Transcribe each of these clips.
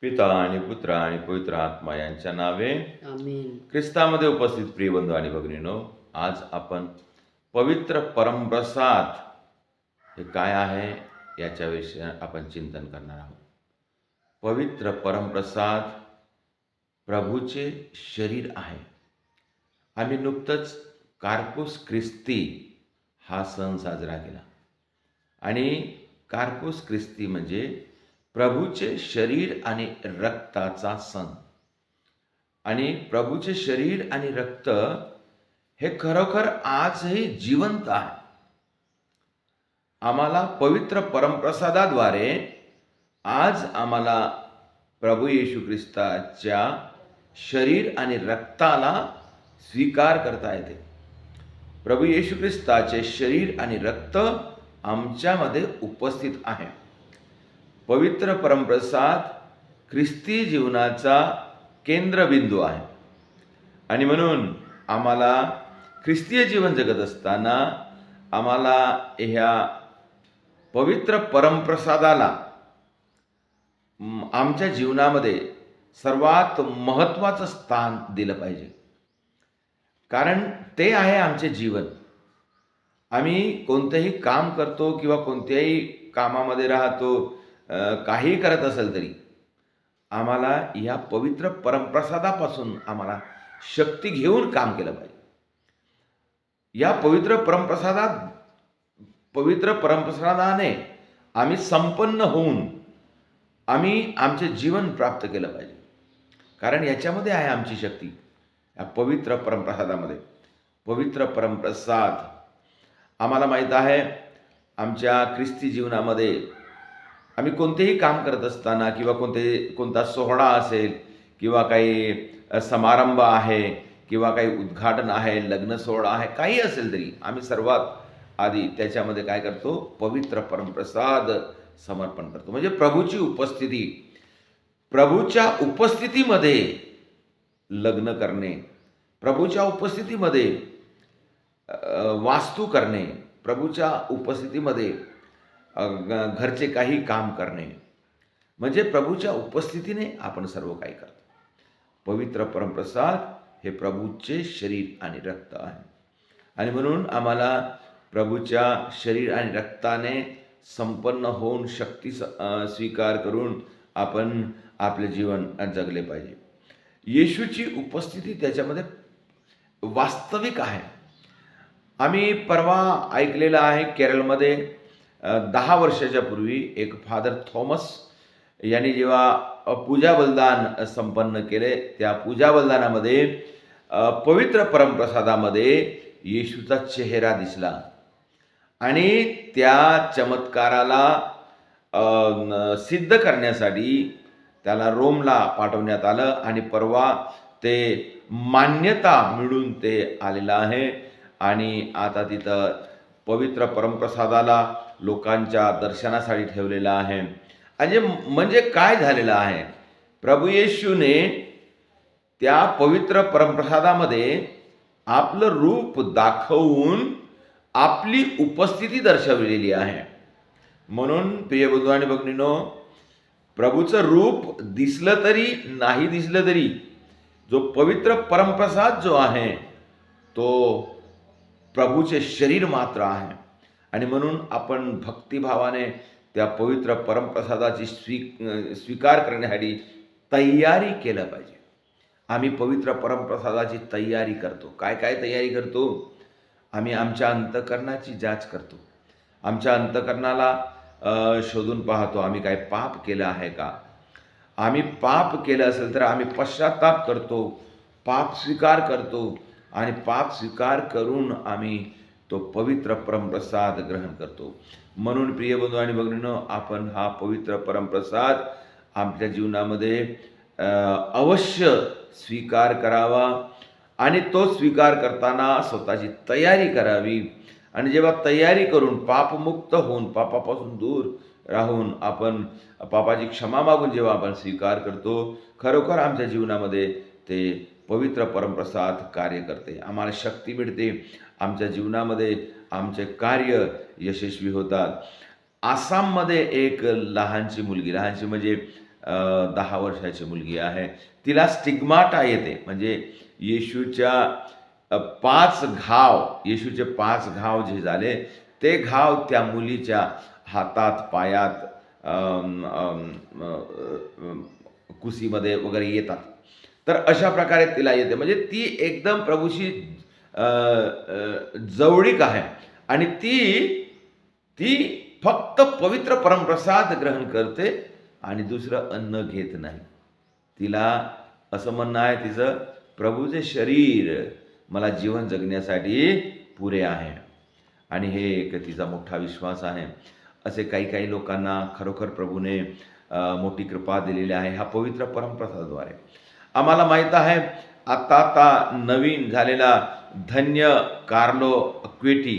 पिता आणि पुत्र आणि पवित्र आत्मा यांच्या नावे. ख्रिस्तामध्ये उपस्थित प्रिय बंधू आणि भगिनीनो आज आपण पवित्र परमप्रसाद हे काय आहे याच्याविषयी आपण चिंतन करणार आहोत. पवित्र परमप्रसाद प्रभूचे शरीर आहे. आम्ही नुकतंच कार्पुस ख्रिस्ती हा सण साजरा केला. आणि कार्पुस ख्रिस्ती म्हणजे प्रभूचे शरीर आणि रक्ताचा सण. आणि प्रभूचे शरीर आणि रक्त हे खरोखर आजही जिवंत आहे. आम्हाला पवित्र परमप्रसादाद्वारे आज आम्हाला प्रभू येशू ख्रिस्ताच्या शरीर आणि रक्ताला स्वीकार करता येते. प्रभू येशू ख्रिस्ताचे शरीर आणि रक्त आमच्यामध्ये उपस्थित आहे. पवित्र परमप्रसाद ख्रिस्ती जीवनाचा केंद्रबिंदू आहे. आणि म्हणून आम्हाला ख्रिस्तीय जीवन जगत असताना आम्हाला ह्या पवित्र परमप्रसादाला आमच्या जीवनामध्ये सर्वात महत्त्वाचं स्थान दिलं पाहिजे. कारण ते आहे आमचे जीवन. आम्ही कोणतंही काम करतो किंवा कोणत्याही कामामध्ये राहतो काही करत असेल तरी आम्हाला या पवित्र परमप्रसादापासून आम्हाला शक्ती घेऊन काम केलं पाहिजे. या पवित्र परमप्रसादात पवित्र परमप्रसादाने आम्ही संपन्न होऊन आम्ही आमचे जीवन प्राप्त केलं पाहिजे. कारण याच्यामध्ये आहे आमची शक्ती या पवित्र परमप्रसादामध्ये. पवित्र परमप्रसाद. आम्हाला माहीत आहे आमच्या ख्रिस्ती जीवनामध्ये आम्ही कोणतेही काम करत असताना किंवा कोणते कोणता सोहळा असेल किंवा काही समारंभ आहे किंवा काही उद्घाटन आहे लग्न सोहळा आहे काही असेल तरी आम्ही सर्वात आधी त्याच्यामध्ये काय करतो? पवित्र परमप्रसाद समर्पण करतो. म्हणजे प्रभूची उपस्थिती प्रभूच्या उपस्थितीमध्ये लग्न करणे प्रभूच्या उपस्थितीमध्ये वास्तू करणे प्रभूच्या उपस्थितीमध्ये घरचे काही काम करणे. म्हणजे प्रभूच्या उपस्थितीने आपण सर्व काही करतो. पवित्र परमप्रसाद हे प्रभूचे शरीर आणि रक्त आहे. आणि म्हणून आम्हाला प्रभूच्या शरीर आणि रक्ताने संपन्न होऊन शक्ती स- स्वीकार करून आपण आपले जीवन जगले पाहिजे. येशूची उपस्थिती त्याच्यामध्ये वास्तविक आहे. आम्ही परवा ऐकलेलं आहे केरळमध्ये दहा वर्षाच्या पूर्वी एक फादर थॉमस यांनी जेव्हा पूजा बलिदान संपन्न केले त्या पूजा बलिदानामध्ये पवित्र परमप्रसादामध्ये येशूचा चेहरा दिसला. आणि त्या चमत्काराला सिद्ध करण्यासाठी त्याला रोमला पाठवण्यात आलं आणि परवा ते मान्यता मिळून ते आलेलं आहे. आणि आता तिथं पवित्र परमप्रसादाला लोकांच्या दर्शनासाठी ठेवलेलं आहे. आणि म्हणजे काय झालेलं आहे? प्रभू येशूने त्या पवित्र परमप्रसादामध्ये आपलं रूप दाखवून आपली उपस्थिती दर्शवलेली आहे. म्हणून प्रिय बंधू आणि भगिनीनो प्रभूचं रूप दिसलं तरी नाही दिसलं तरी जो पवित्र परमप्रसाद जो आहे तो प्रभूचे शरीर मात्र आहे. आणि म्हणून आपण भक्तिभावाने त्या पवित्र परमप्रसादाची स्वी स्वीकार करण्यासाठी तयारी केलं पाहिजे. आम्ही पवित्र परमप्रसादाची तयारी करतो. काय काय तयारी करतो? आम्ही आमच्या अंतकरणाची जाच करतो. आमच्या अंतकरणाला शोधून पाहतो आम्ही काय पाप केलं आहे का? आम्ही पाप केलं असेल तर आम्ही पश्चाताप करतो पाप स्वीकार करतो आणि पाप स्वीकार करून आम्ही तो पवित्र परमप्रसाद ग्रहण करतो. म्हणून प्रिय बंधू आणि भगिनीनं आपण हा पवित्र परमप्रसाद आपल्या जीवनामध्ये अवश्य स्वीकार करावा आणि तो स्वीकार करताना स्वतःची तयारी करावी. आणि जेव्हा तयारी करून पापमुक्त होऊन पापापासून दूर राहून आपण पापाची क्षमा मागून जेव्हा आपण स्वीकार करतो खरोखर आमच्या जीवनामध्ये ते पवित्र परमप्रसाद कार्य करते. आम्हाला शक्ती मिळते. आमच्या जीवनामध्ये आमचे कार्य यशस्वी होतात. आसाममध्ये एक लहानशी मुलगी लहानशी म्हणजे दहा वर्षाची मुलगी आहे. तिला स्टिग्माटा येते. म्हणजे येशूच्या पाच घाव येशूचे पाच घाव जे झाले ते घाव त्या मुलीच्या हातात पायात कुसीमध्ये वगैरे येतात. तर अशा प्रकारे तिला येते. म्हणजे ती एकदम प्रभूशी जवळीक आहे. आणि ती ती फक्त पवित्र परमप्रसाद ग्रहण करते आणि दुसरं अन्न घेत नाही. तिला असं म्हणणं आहे तिचं प्रभूचे शरीर मला जीवन जगण्यासाठी पुरे आहे. आणि हे एक तिचा मोठा विश्वास आहे. असे काही काही लोकांना खरोखर प्रभूने मोठी कृपा दिलेली आहे ह्या पवित्र परमप्रसादाद्वारे. आम्हाला माहीत आहे आता आता नवीन झालेला धन्य कार्लो क्वेटी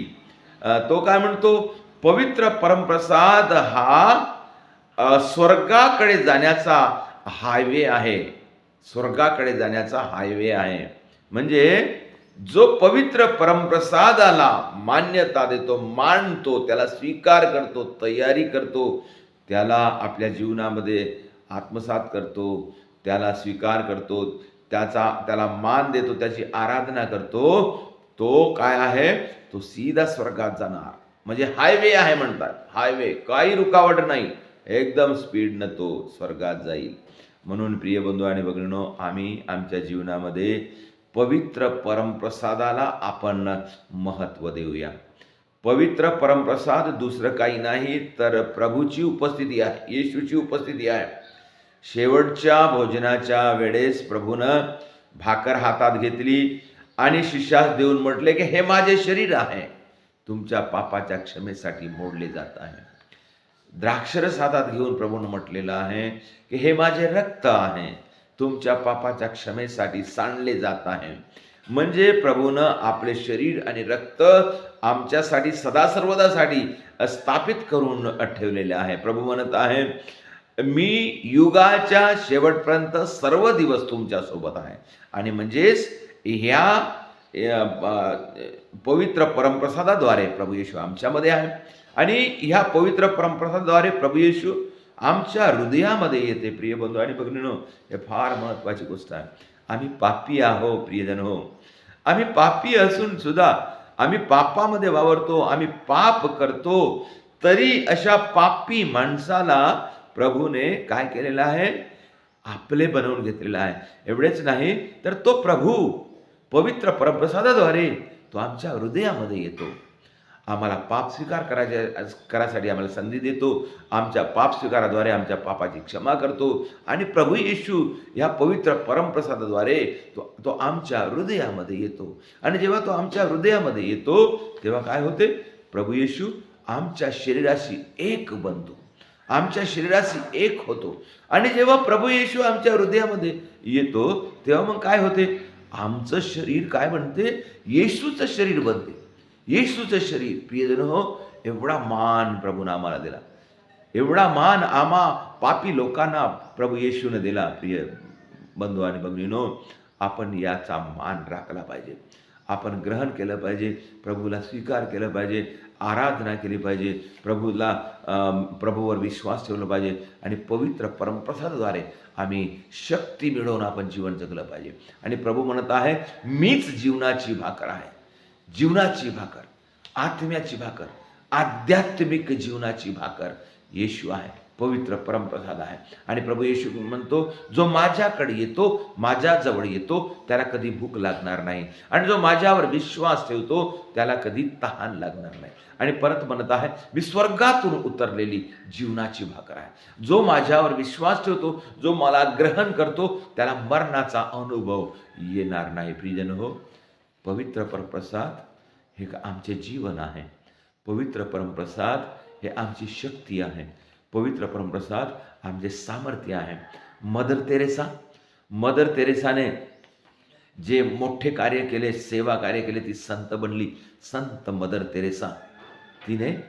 तो काय म्हणतो? पवित्र परमप्रसाद हा स्वर्गाकडे जाण्याचा हायवे आहे. स्वर्गाकडे जाण्याचा हायवे आहे. म्हणजे जो पवित्र परमप्रसादाला मान्यता देतो मानतो त्याला स्वीकार करतो तयारी करतो त्याला आपल्या जीवनामध्ये आत्मसात करतो त्याला स्वीकार करतो त्याचा त्याला मान देतो त्याची आराधना करतो तो काय आहे? तो सीधा स्वर्गात जाणार. म्हणजे हायवे आहे म्हणतात. हायवे काही रुकावट नाही. एकदम स्पीडनं तो स्वर्गात जाईल. म्हणून प्रिय बंधू आणि भगिनीनो आम्ही आमच्या जीवनामध्ये पवित्र परमप्रसादाला आपण महत्त्व देऊया. पवित्र परमप्रसाद दुसरं काही नाही तर प्रभूची उपस्थिती आहे येशूची उपस्थिती आहे. शेवटच्या भोजनाच्या वेळेस प्रभूनं भाकर हातात घेतली आणि शिष्यास देऊन म्हटले की हे माझे शरीर आहे. तुमच्या पापाच्या क्षमेसाठी मोडले जात आहे. द्राक्षरस हातात घेऊन प्रभून म्हटलेलं आहे की हे माझे रक्त आहे. तुमच्या पापाच्या क्षमेसाठी सांडले जात आहे. म्हणजे प्रभूनं आपले शरीर आणि रक्त आमच्यासाठी सदा सर्वदासाठी स्थापित करून ठेवलेले आहे. प्रभू म्हणत आहे मी युगाच्या शेवटपर्यंत सर्व दिवस तुमच्यासोबत आहे. आणि म्हणजेच ह्या पवित्र परमप्रसादाद्वारे प्रभू येशू आमच्यामध्ये आहे. आणि ह्या पवित्र परमप्रसादाद्वारे प्रभू येशू आमच्या हृदयामध्ये येते प्रिय बंधू आणि भगिनीनो हे फार महत्त्वाची गोष्ट आहे. आम्ही पापी आहो प्रियजन हो. आम्ही पापी असून सुद्धा आम्ही पापामध्ये वावरतो आम्ही पाप करतो तरी अशा पापी माणसाला प्रभूने काय केलेलं आहे? आपले बनवून घेतलेलं आहे. एवढेच नाही तर तो प्रभू पवित्र परमप्रसादाद्वारे तो आमच्या हृदयामध्ये येतो. आम्हाला पाप स्वीकार करायच्या करायसाठी आम्हाला संधी देतो. आमच्या पाप स्वीकाराद्वारे आमच्या पापाची क्षमा करतो. आणि प्रभू येशू या पवित्र परमप्रसादाद्वारे तो तो आमच्या हृदयामध्ये येतो. आणि जेव्हा तो आमच्या हृदयामध्ये येतो तेव्हा काय होते? प्रभू येशू आमच्या शरीराशी एक बनतो आमच्या शरीराशी एक होतो. आणि जेव्हा प्रभू येशू आमच्या हृदयामध्ये येतो तेव्हा मग काय होते? आमचं शरीर काय म्हणते येशूचं शरीर बनते. येशूचं शरीर प्रियजन हो एवढा मान प्रभूनं आम्हाला दिला. एवढा मान आम्हा पापी लोकांना प्रभू येशूने दिला. प्रिय बंधू आणि भगिनीनो आपण याचा मान राखला पाहिजे. आपण ग्रहण केलं पाहिजे प्रभूला स्वीकार केलं पाहिजे आराधना केली पाहिजे प्रभूला प्रभूवर विश्वास ठेवला पाहिजे आणि पवित्र परमप्रसादाद्वारे आम्ही शक्ती मिळवून आपण जीवन जगलं पाहिजे. आणि प्रभू म्हणत आहे मीच जीवनाची भाकर आहे. जीवनाची भाकर आत्म्याची भाकर आध्यात्मिक जीवनाची भाकर येशू आहे. पवित्र परमप्रसाद आहे. आणि प्रभू येशू म्हणतो जो माझ्याकडे येतो माझ्याजवळ येतो त्याला कधी भूक लागणार नाही. आणि जो माझ्यावर विश्वास ठेवतो त्याला कधी तहान लागणार नाही. आणि परत म्हणत आहे मी स्वर्गातून उतरलेली जीवनाची भाकर आहे. जो माझ्यावर विश्वास ठेवतो जो मला ग्रहण करतो त्याला मरणाचा अनुभव येणार नाही. प्रियजन हो पवित्र परमप्रसाद हे आमचे जीवन आहे. पवित्र परमप्रसाद हे आमची शक्ती आहे. पवित्र परमप्रसाद आमचे सामर्थ्य आहे. मदर तेरेसा मदर तेरेसाने जे मोठे कार्य केले सेवा कार्य केले ती संत बनली. संत मदर तेरेसा. तिने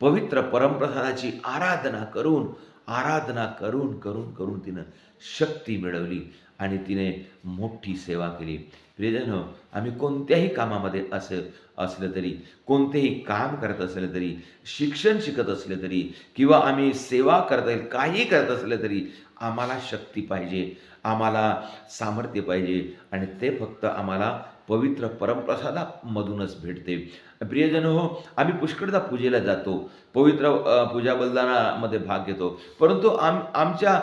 पवित्र परमप्रसादाची आराधना करून आराधना करून करून करून तिनं शक्ती मिळवली आणि तिने मोठी सेवा केली. प्रियजन आम्ही कोणत्याही कामामध्ये असं असलं तरी कोणतेही काम करत असलं तरी शिक्षण शिकत असलं तरी किंवा आम्ही सेवा करता येईल काही करत असलं तरी आम्हाला शक्ती पाहिजे आम्हाला सामर्थ्य पाहिजे आणि ते फक्त आम्हाला पवित्र परमप्रसादामधूनच भेटते. प्रियजन हो आम्ही पुष्कळदा पूजेला जातो. पवित्र पूजा बलिदानामध्ये भाग घेतो. परंतु आम आमच्या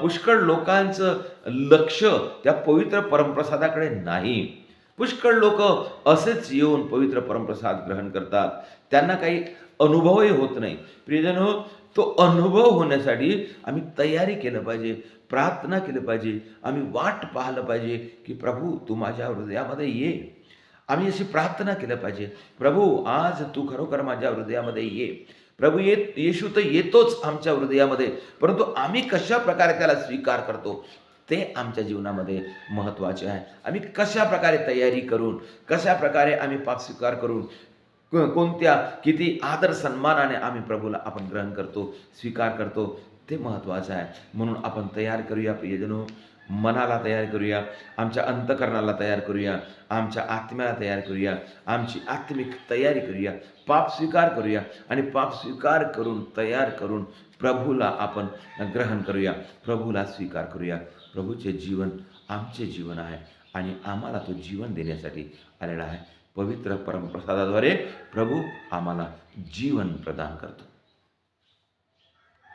पुष्कळ लोकांचं लक्ष त्या पवित्र परमप्रसादाकडे नाही. पुष्कळ लोक असेच येऊन पवित्र परमप्रसाद ग्रहण करतात. त्यांना काही अनुभवही होत नाही. प्रियजन हो तो अनुभव होण्यासाठी आम्ही तयारी केलं पाहिजे प्रार्थना केलं पाहिजे आम्ही वाट पाहिलं पाहिजे की प्रभू तू माझ्या हृदयामध्ये ये. आम्ही अशी प्रार्थना केलं पाहिजे प्रभू आज तू खरोखर माझ्या हृदयामध्ये ये. प्रभू येत येशू तर येतोच आमच्या हृदयामध्ये परंतु आम्ही कशा प्रकारे त्याला स्वीकार करतो ते आमच्या जीवनामध्ये महत्त्वाचे आहे. आम्ही कशा प्रकारे तयारी करून कशा प्रकारे आम्ही पाप स्वीकार करून कोणत्या किती आदर सन्मानाने आम्ही प्रभूला आपण ग्रहण करतो स्वीकार करतो ते महत्त्वाचं आहे. म्हणून आपण तयार करूया प्रियजनो. मनाला तयार करूया आमच्या अंतकरणाला तयार करूया आमच्या आत्म्याला तयार करूया आमची आत्मिक तयारी करूया पाप स्वीकार करूया आणि पाप स्वीकार करून तयार करून प्रभूला आपण ग्रहण करूया प्रभूला स्वीकार करूया. प्रभूचे जीवन आमचे जीवन आहे आणि आम्हाला तो जीवन देण्यासाठी आलेला आहे. पवित्र परमप्रसादाद्वारे प्रभू आम्हाला जीवन प्रदान करतो.